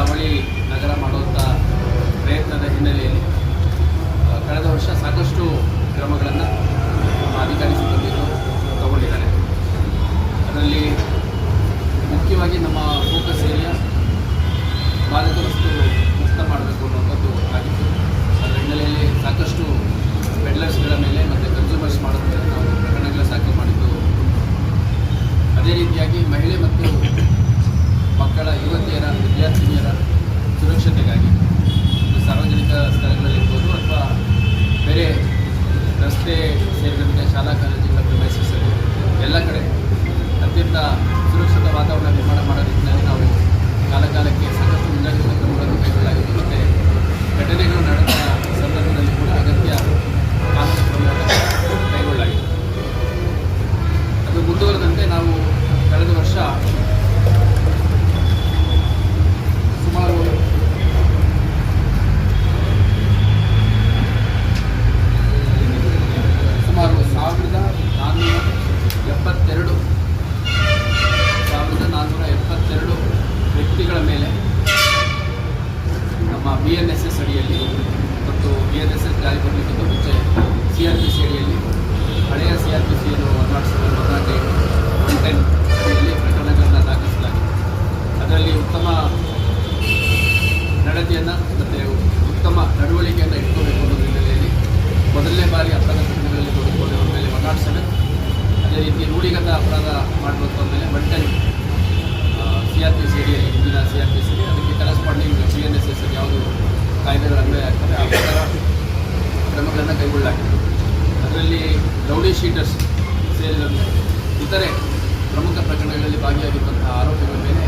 ಅವಳಿ ನಗರ ಮಾಡೋದು ಸೇರಿದಂತೆ ಎನ್ ಎಸ್ ಎಸ್ ಅಡಿಯಲ್ಲಿ, ಮತ್ತು ಬಿ ಎನ್ ಎಸ್ ಎಸ್ ಜಾರಿ ಬರಲಿಕ್ಕಿಂತ ಮುಂಚೆ ಸಿ ಆರ್ ಪಿ ಸಿ ಅಡಿಯಲ್ಲಿ, ಹಳೆಯ C R P ಸಿಯನ್ನು one nought seven one ten ಅಡಿಯಲ್ಲಿ ಪ್ರಕರಣಗಳನ್ನು ದಾಖಲಿಸಲಾಗಿದೆ. ಅದರಲ್ಲಿ ಉತ್ತಮ ನಡತೆಯನ್ನು ಮತ್ತು ಉತ್ತಮ ನಡವಳಿಕೆಯನ್ನು ಇಟ್ಕೋಬೇಕು ಅನ್ನೋ ಹಿನ್ನೆಲೆಯಲ್ಲಿ ಮೊದಲನೇ ಬಾರಿ ಅಪರಾಧ ಪ್ರಕರಣಗಳಲ್ಲಿ ತೊಡಗಿಕೊಂಡಿರುವ ಮೇಲೆ ಒನ್ ನಾಟ್ ಸೆವೆನ್ ಅದೇ ರೀತಿ ರೂಢಿಗತ ಅಪರಾಧ ಮಾಡಬೇಕು ಅಂದಮೇಲೆ one ten C R P C ಅಡಿಯಲ್ಲಿ ಹಿಂದಿನ ಸಿ ಆರ್ ಪಿ ಸಿ ಅದಕ್ಕೆ corresponding B N S S ಯಾವುದು ಕಾಯ್ದೆಗಳ ಅನ್ವಯ ಆಗ್ತದೆ ಆ ಪ್ರಕಾರ ಕ್ರಮಗಳನ್ನು ಕೈಗೊಳ್ಳಲಾಗಿದೆ ಅದರಲ್ಲಿ ರೌಡಿ ಶೀಟರ್ಸ್ ಸೇರಿದಂತೆ ಇತರೆ ಪ್ರಮುಖ ಪ್ರಕರಣಗಳಲ್ಲಿ ಭಾಗಿಯಾಗಿರುವಂತಹ ಆರೋಪಿಗಳ ಮೇಲೆ